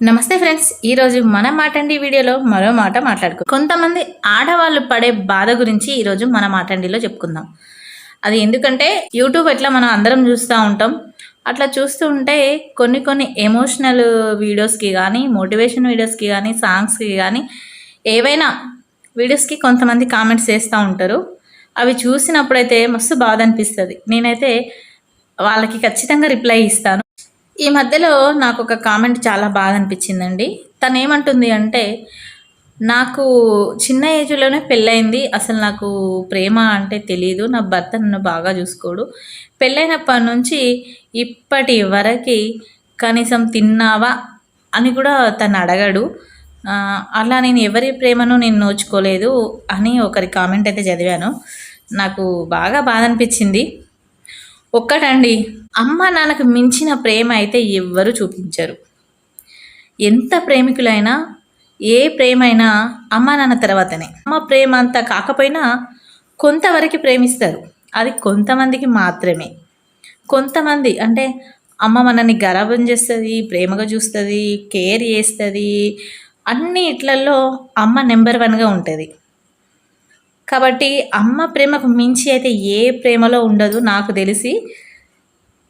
నమస్తే ఫ్రెండ్స్ ఈరోజు మన మాటండి వీడియోలో మరో మాట మాట్లాడుకో. కొంతమంది ఆడవాళ్ళు పడే బాధ గురించి ఈరోజు మన మాటండిలో చెప్పుకుందాం. అది ఎందుకంటే యూట్యూబ్ ఎట్లా మనం అందరం చూస్తూ ఉంటాం అట్లా చూస్తూ ఉంటే కొన్ని కొన్ని ఎమోషనల్ వీడియోస్కి కానీ మోటివేషన్ వీడియోస్కి కానీ సాంగ్స్కి కానీ ఏవైనా వీడియోస్కి కొంతమంది కామెంట్స్ చేస్తూ ఉంటారు. అవి చూసినప్పుడైతే మస్తు బాధ అనిపిస్తుంది. నేనైతే వాళ్ళకి ఖచ్చితంగా రిప్లై ఇస్తాను. ఈ మధ్యలో నాకు ఒక కామెంట్ చాలా బాగా అనిపించిందండి తను ఏమంటుంది అంటే నాకు చిన్న ఏజ్లోనే పెళ్ళయింది. అసలు నాకు ప్రేమ అంటే తెలియదు నా భర్త నన్ను బాగా చూసుకోడు. పెళ్ళైనప్పటి నుంచి ఇప్పటి వరకు కనీసం తిన్నావా? అని కూడా తను అడగడు. అలా నేను ఎవరి ప్రేమను నేను నోచుకోలేదు అని ఒకరి కామెంట్ అయితే చదివాను. నాకు బాగా బాధ అనిపించింది ఒక్కటండి. అమ్మ నాన్నకు మించిన ప్రేమ అయితే ఎవ్వరూ చూపించరు. ఎంత ప్రేమికులైనా ఏ ప్రేమైనా అమ్మ నాన్న తర్వాతనే. అమ్మ ప్రేమ అంతా కాకపోయినా కొంతవరకు ప్రేమిస్తారు. అది కొంతమందికి మాత్రమే. కొంతమంది అంటే అమ్మ మనల్ని గర్వం చేస్తుంది ప్రేమగా చూస్తుంది కేర్ చేస్తుంది అన్ని ఇట్లల్లో అమ్మ నెంబర్ వన్గా ఉంటుంది. కాబట్టి అమ్మ ప్రేమకు మించి అయితే ఏ ప్రేమలో ఉండదు నాకు తెలిసి.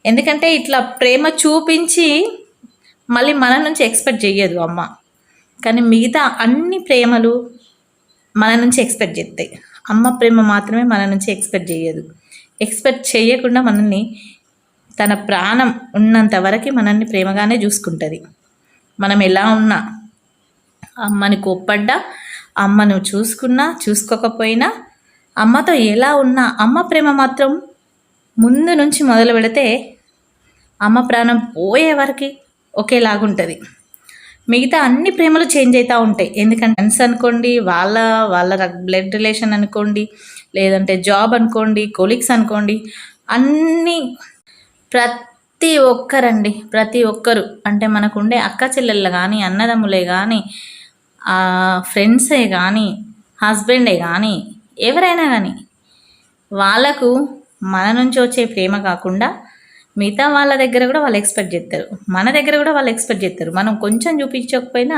ఎందుకంటే ఇట్లా ప్రేమ చూపించి మళ్ళీ మన నుంచి ఎక్స్పెక్ట్ చెయ్యదు అమ్మ. కానీ మిగతా అన్ని ప్రేమలు మన నుంచి ఎక్స్పెక్ట్ చేస్తాయి అమ్మ ప్రేమ మాత్రమే మన నుంచి ఎక్స్పెక్ట్ చేయదు ఎక్స్పెక్ట్ చేయకుండా మనల్ని తన ప్రాణం ఉన్నంత వరకు మనల్ని ప్రేమగానే చూసుకుంటుంది. మనం ఎలా ఉన్నా అమ్మని కోప్పడ్డా అమ్మను చూసుకున్నా చూసుకోకపోయినా అమ్మతో ఎలా ఉన్నా అమ్మ ప్రేమ మాత్రం ముందు నుంచి మొదలు పెడితే అమ్మ ప్రాణం పోయే వరకు ఒకేలాగుంటుంది. మిగతా అన్ని ప్రేమలు చేంజ్ అవుతూ ఉంటాయి. ఎందుకంటే ఫ్రెండ్స్ అనుకోండి వాళ్ళ వాళ్ళ బ్లడ్ రిలేషన్ అనుకోండి లేదంటే జాబ్ అనుకోండి కొలీగ్స్ అనుకోండి అన్నీ ప్రతి ఒక్కరండి ప్రతి ఒక్కరు. అంటే మనకు ఉండే అక్క చెల్లెళ్ళు కానీ అన్నదమ్ములే కానీ ఫ్రెండ్సే కానీ హస్బెండే కానీ ఎవరైనా కానీ వాళ్ళకు మన నుంచి వచ్చే ప్రేమ కాకుండా మిగతా వాళ్ళ దగ్గర కూడా వాళ్ళు ఎక్స్పెక్ట్ చేస్తారు మన దగ్గర కూడా వాళ్ళు ఎక్స్పెక్ట్ చేస్తారు మనం కొంచెం చూపించకపోయినా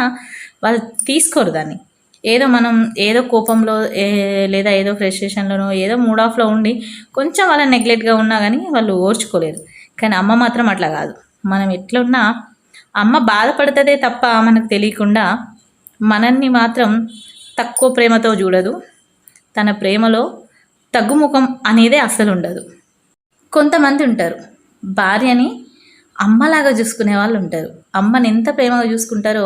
వాళ్ళు తీసుకోరు దాన్ని. ఏదో మనం ఏదో కోపంలో ఏ లేదా ఏదో ఫ్రస్ట్రేషన్లోనో ఏదో మూడ్ ఆఫ్లో ఉండి కొంచెం వాళ్ళ నెగ్లెక్ట్గా ఉన్నా కానీ వాళ్ళు ఓర్చుకోలేరు. కానీ అమ్మ మాత్రం అట్లా కాదు. మనం ఎట్లున్నా అమ్మ బాధపడుతుందే తప్ప మనకు తెలియకుండా మనల్ని మాత్రం తక్కువ ప్రేమతో చూడదు. తన ప్రేమలో తగ్గుముఖం అనేదే అసలు ఉండదు కొంతమంది ఉంటారు. భార్యని అమ్మలాగా చూసుకునే వాళ్ళు ఉంటారు అమ్మని ఎంత ప్రేమగా చూసుకుంటారో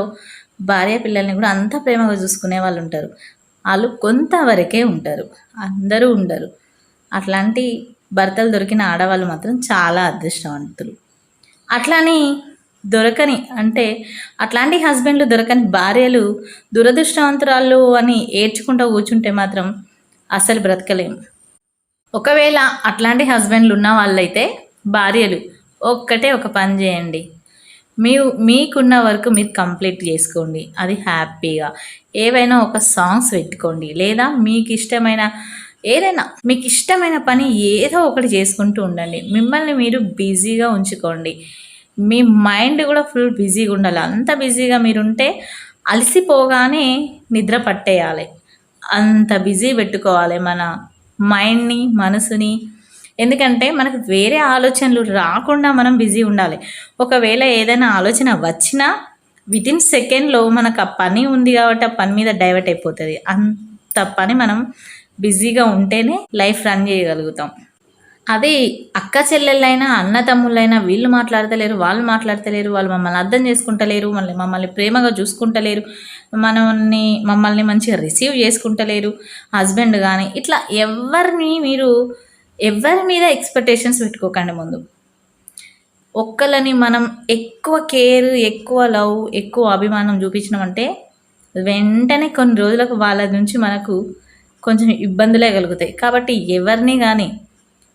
భార్య పిల్లల్ని కూడా అంత ప్రేమగా చూసుకునే వాళ్ళు ఉంటారు వాళ్ళు కొంతవరకే ఉంటారు. అందరూ ఉండరు. అట్లాంటి భర్తలు దొరికిన ఆడవాళ్ళు మాత్రం చాలా అదృష్టవంతులు. అట్లానే దొరకని అంటే అట్లాంటి హస్బెండ్లు దొరకని భార్యలు దురదృష్టవంతురాలు అని ఏడ్చుకుంటూ కూర్చుంటే మాత్రం అసలు బ్రతకలేము ఒకవేళ అట్లాంటి హస్బెండ్లు ఉన్న వాళ్ళైతే భార్యలు ఒక్కటే ఒక పని చేయండి. మీ మీకున్న వరకు మీరు కంప్లీట్ చేసుకోండి. అది హ్యాపీగా. ఏవైనా ఒక సాంగ్స్ పెట్టుకోండి. లేదా మీకు ఇష్టమైన ఏదైనా మీకు ఇష్టమైన పని ఏదో ఒకటి చేసుకుంటూ ఉండండి. మిమ్మల్ని మీరు బిజీగా ఉంచుకోండి. మీ మైండ్ కూడా ఫుల్ బిజీగా ఉండాలి. అంత బిజీగా మీరు ఉంటే అలసిపోగానే నిద్ర పట్టేయాలి. అంత బిజీ పెట్టుకోవాలి మన మైండ్ని మనసుని. ఎందుకంటే మనకు వేరే ఆలోచనలు రాకుండా మనం బిజీ ఉండాలి. ఒకవేళ ఏదైనా ఆలోచన వచ్చినా వితిన్ సెకండ్లో మనకు ఆ పని ఉంది కాబట్టి ఆ పని మీద డైవర్ట్ అయిపోతుంది. అంత పని మనం బిజీగా ఉంటేనే లైఫ్ రన్ చేయగలుగుతాం. అదే అక్క చెల్లెళ్ళైనా అన్న తమ్ముళ్ళైనా వీళ్ళు మాట్లాడతలేరు వాళ్ళు మాట్లాడతలేరు వాళ్ళు మమ్మల్ని అర్థం చేసుకుంటలేరు మళ్ళీ మమ్మల్ని ప్రేమగా చూసుకుంటలేరు మనల్ని మమ్మల్ని మంచిగా రిసీవ్ చేసుకుంటలేరు హస్బెండ్ కానీ ఇట్లా ఎవరిని మీరు ఎవరి మీద ఎక్స్పెక్టేషన్స్ పెట్టుకోకండి ముందు. ఒక్కళ్ళని మనం ఎక్కువ కేర్ ఎక్కువ లవ్ ఎక్కువ అభిమానం చూపించినామంటే వెంటనే కొన్ని రోజులకు వాళ్ళ నుంచి మనకు కొంచెం ఇబ్బందులే కలుగుతాయి. కాబట్టి ఎవరిని కానీ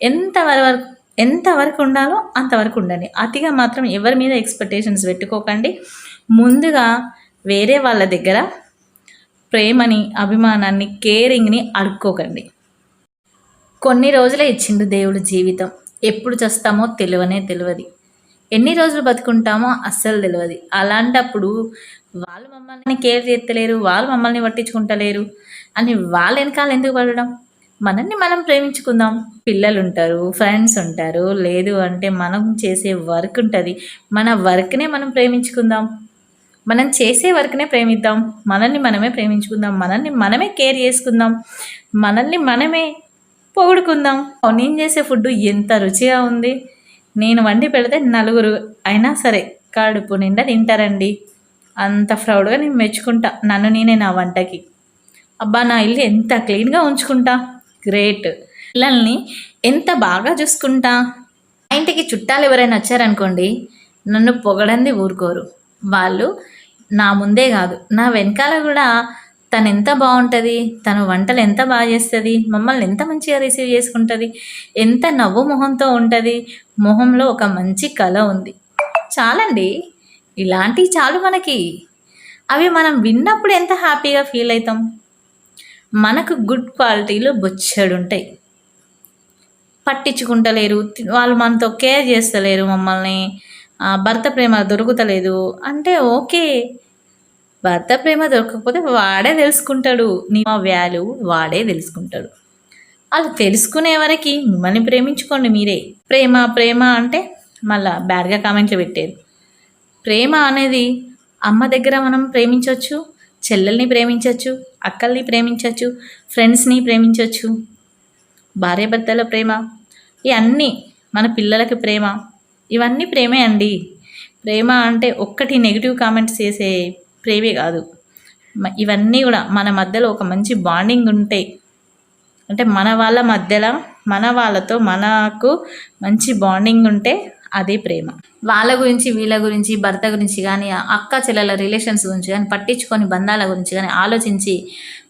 ఎంతవరకు ఎంతవరకు ఉండాలో అంతవరకు ఉండండి. అతిగా మాత్రం ఎవరి మీద ఎక్స్పెక్టేషన్స్ పెట్టుకోకండి. ముందుగా వేరే వాళ్ళ దగ్గర ప్రేమని అభిమానాన్ని కేరింగ్ని అడుక్కోకండి. కొన్ని రోజులే ఇచ్చిండు దేవుడు జీవితం. ఎప్పుడు చస్తామో తెలియనే తెలియదు ఎన్ని రోజులు బతుకుంటామో అస్సలు తెలియదు అలాంటప్పుడు వాళ్ళు మమ్మల్ని కేర్ చేస్తలేరు వాళ్ళు మమ్మల్ని పట్టించుకుంటలేరు అని వాళ్ళ వెనకాల ఎందుకు పడడం? మనల్ని మనం ప్రేమించుకుందాం. పిల్లలు ఉంటారు ఫ్రెండ్స్ ఉంటారు లేదు అంటే మనం చేసే వర్క్ ఉంటుంది. మన వర్క్నే మనం ప్రేమించుకుందాం. మనం చేసే వర్క్నే ప్రేమిద్దాం. మనల్ని మనమే ప్రేమించుకుందాం. మనల్ని మనమే కేర్ చేసుకుందాం. మనల్ని మనమే పొగుడుకుందాం. నేను చేసే ఫుడ్ ఎంత రుచిగా ఉంది. నేను వండి పెడితే నలుగురు అయినా సరే కడుపు నిండా తింటారండి. అంత ప్రౌడ్గా నేను మెచ్చుకుంటా. నన్ను నేనే నా వంటకి. అబ్బా నా ఇల్లు ఎంత క్లీన్గా ఉంచుకుంటా. గ్రేట్. పిల్లల్ని ఎంత బాగా చూసుకుంటా? మా ఇంటికి చుట్టాలు ఎవరైనా వచ్చారనుకోండి నన్ను పొగడంది ఊరుకోరు. వాళ్ళు నా ముందే కాదు నా వెనకాల కూడా తను ఎంత బాగుంటుంది తను వంటలు ఎంత బాగా చేస్తుంది మమ్మల్ని ఎంత మంచిగా రిసీవ్ చేసుకుంటుంది ఎంత నవ్వు మొహంతో ఉంటుంది మొహంలో ఒక మంచి కళ ఉంది. చాలండి ఇలాంటివి చాలు మనకి. అవి మనం విన్నప్పుడు ఎంత హ్యాపీగా ఫీల్ అవుతాం? మనకు గుడ్ క్వాలిటీలో బొచ్చడు ఉంటాయి. పట్టించుకుంటలేరు వాళ్ళు మనతో కేర్ చేస్తలేరు మమ్మల్ని భర్త ప్రేమ దొరుకుతలేదు. అంటే ఓకే భర్త ప్రేమ దొరకకపోతే వాడే తెలుసుకుంటాడు నీ మా వాల్యూ వాడే తెలుసుకుంటాడు. వాళ్ళు తెలుసుకునే వరకు మిమ్మల్ని ప్రేమించుకోండి మీరే. ప్రేమ ప్రేమ అంటే మళ్ళా బ్యాడ్గా కామెంట్లు పెట్టారు ప్రేమ అనేది అమ్మ దగ్గర మనం ప్రేమించవచ్చు చెల్లెల్ని ప్రేమించవచ్చు అక్కల్ని ప్రేమించవచ్చు ఫ్రెండ్స్ని ప్రేమించవచ్చు భార్యాభర్తల ప్రేమ ఇవన్నీ మన పిల్లలకి ప్రేమ. ఇవన్నీ ప్రేమే అండి. ప్రేమ అంటే ఒక్కటి నెగిటివ్ కామెంట్స్ చేసే ప్రేమే కాదు. ఇవన్నీ కూడా మన మధ్యలో ఒక మంచి బాండింగ్ ఉంటాయి అంటే మన వాళ్ళ మధ్యలో మన వాళ్ళతో మనకు మంచి బాండింగ్ ఉంటే అదే ప్రేమ. వాళ్ళ గురించి వీళ్ళ గురించి భర్త గురించి కానీ అక్క చెల్లెల రిలేషన్స్ గురించి కానీ పట్టించుకొని బంధాల గురించి కానీ ఆలోచించి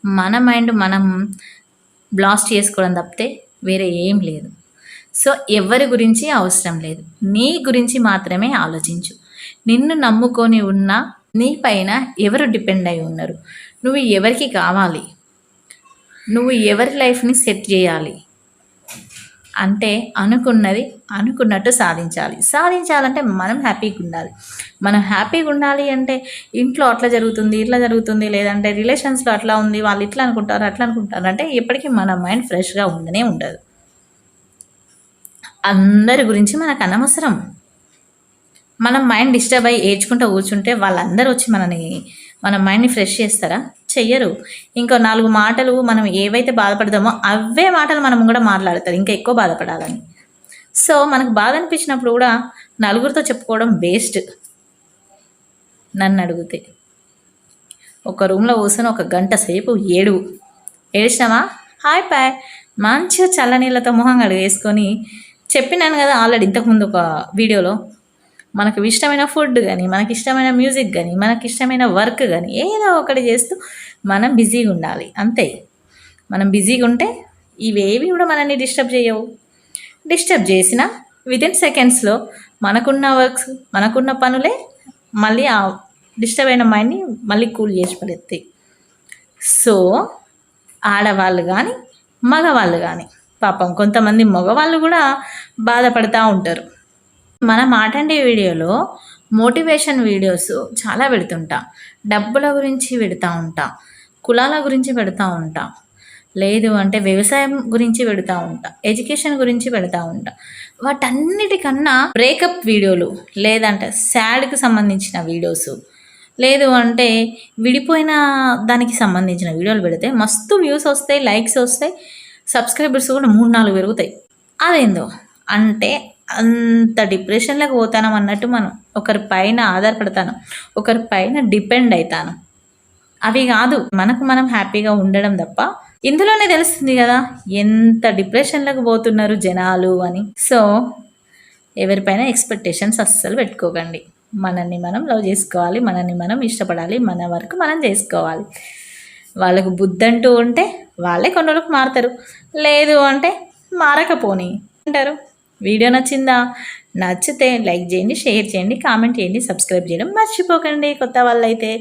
మన మైండ్ మనం బ్లాస్ట్ చేసుకోవడం తప్పితే వేరే ఏం లేదు. సో ఎవరి గురించి అవసరం లేదు. నీ గురించి మాత్రమే ఆలోచించు. నిన్ను నమ్ముకొని ఉన్న నీ పైన ఎవరు డిపెండ్ అయి ఉన్నారు? నువ్వు ఎవరికి కావాలి? నువ్వు ఎవరి లైఫ్ని సెట్ చేయాలి? అంటే అనుకున్నది అనుకున్నట్టు సాధించాలి. సాధించాలంటే మనం హ్యాపీగా ఉండాలి. మనం హ్యాపీగా ఉండాలి అంటే ఇంట్లో అట్లా జరుగుతుంది ఇట్లా జరుగుతుంది లేదంటే రిలేషన్స్లో అట్లా ఉంది వాళ్ళు ఇట్లా అనుకుంటారు అట్లా అనుకుంటారు అంటే ఎప్పటికీ మన మైండ్ ఫ్రెష్గా ఉండనే ఉండదు. అందరి గురించి మనకు అనవసరం. మనం మైండ్ డిస్టర్బ్ అయ్యి ఏడ్చుకుంటూ కూర్చుంటే వాళ్ళందరూ వచ్చి మనని మన మైండ్ని ఫ్రెష్ చేస్తారా? చెయ్యరు. ఇంకో నాలుగు మాటలు మనం ఏవైతే బాధపడదామో అవే మాటలు మనం కూడా మాట్లాడతారు. ఇంకా ఎక్కువ బాధపడాలని. సో మనకు బాధ అనిపించినప్పుడు కూడా నలుగురితో చెప్పుకోవడం వేస్ట్. నన్ను అడిగితే. ఒక రూమ్లో కూర్చొని ఒక గంట సేపు ఏడు. ఏడిచినామా హాయ్ పాయ్ మంచిగా చల్లనీళ్ళతో మొహం వేసుకొని చెప్పినాను కదా ఆల్రెడీ ఇంతకుముందు ఒక వీడియోలో. మనకు ఇష్టమైన ఫుడ్ కానీ మనకి ఇష్టమైన మ్యూజిక్ కానీ మనకి ఇష్టమైన వర్క్ కానీ ఏదో ఒకటి చేస్తూ మనం బిజీగా ఉండాలి. అంతే. మనం బిజీగా ఉంటే ఇవేవి కూడా మనల్ని డిస్టర్బ్ చేయవు. డిస్టర్బ్ చేసిన వితిన్ సెకండ్స్లో మనకున్న వర్క్స్ మనకున్న పనులే మళ్ళీ ఆ డిస్టర్బ్ అయిన మైండ్ని మళ్ళీ కూల్ చేసి పడేస్తాయి సో ఆడవాళ్ళు కానీ మగవాళ్ళు కానీ పాపం కొంతమంది మగవాళ్ళు కూడా బాధపడుతూ ఉంటారు. మన మాటండి వీడియోలో మోటివేషన్ వీడియోస్ చాలా పెడుతుంటా. డబ్బుల గురించి పెడతా ఉంటా. కులాల గురించి పెడతా ఉంటా. లేదు అంటే వ్యవసాయం గురించి పెడతా ఉంటా. ఎడ్యుకేషన్ గురించి పెడతా ఉంటా. వాటన్నిటికన్నా బ్రేకప్ వీడియోలు లేదంటే శాడ్కి సంబంధించిన వీడియోస్. లేదు అంటే విడిపోయిన దానికి సంబంధించిన వీడియోలు పెడితే మస్తు వ్యూస్ వస్తాయి లైక్స్ వస్తాయి సబ్స్క్రైబర్స్ కూడా మూడు నాలుగు పెరుగుతాయి. అదేందో? అంటే అంత డిప్రెషన్లోకి పోతాను అన్నట్టు మనం ఒకరి పైన ఆధారపడతాను ఒకరి పైన డిపెండ్ అవుతాను అవి కాదు మనకు మనం హ్యాపీగా ఉండడం తప్ప ఇందులోనే తెలుస్తుంది కదా ఎంత డిప్రెషన్లకు పోతున్నారు జనాలు అని. సో ఎవరిపైన ఎక్స్పెక్టేషన్స్ అస్సలు పెట్టుకోకండి. మనల్ని మనం లవ్ చేసుకోవాలి మనల్ని మనం ఇష్టపడాలి మన వరకు మనం చేసుకోవాలి. వాళ్ళకు బుద్ధి అంటూ ఉంటే వాళ్ళే కొన్ని మారుతారు లేదు అంటే మారకపోని అంటారు. వీడియో నచ్చిందా? నచ్చితే లైక్ చేయండి షేర్ చేయండి కామెంట్ చేయండి సబ్స్క్రైబ్ చేయడం మర్చిపోకండి కొత్త వాళ్ళైతే.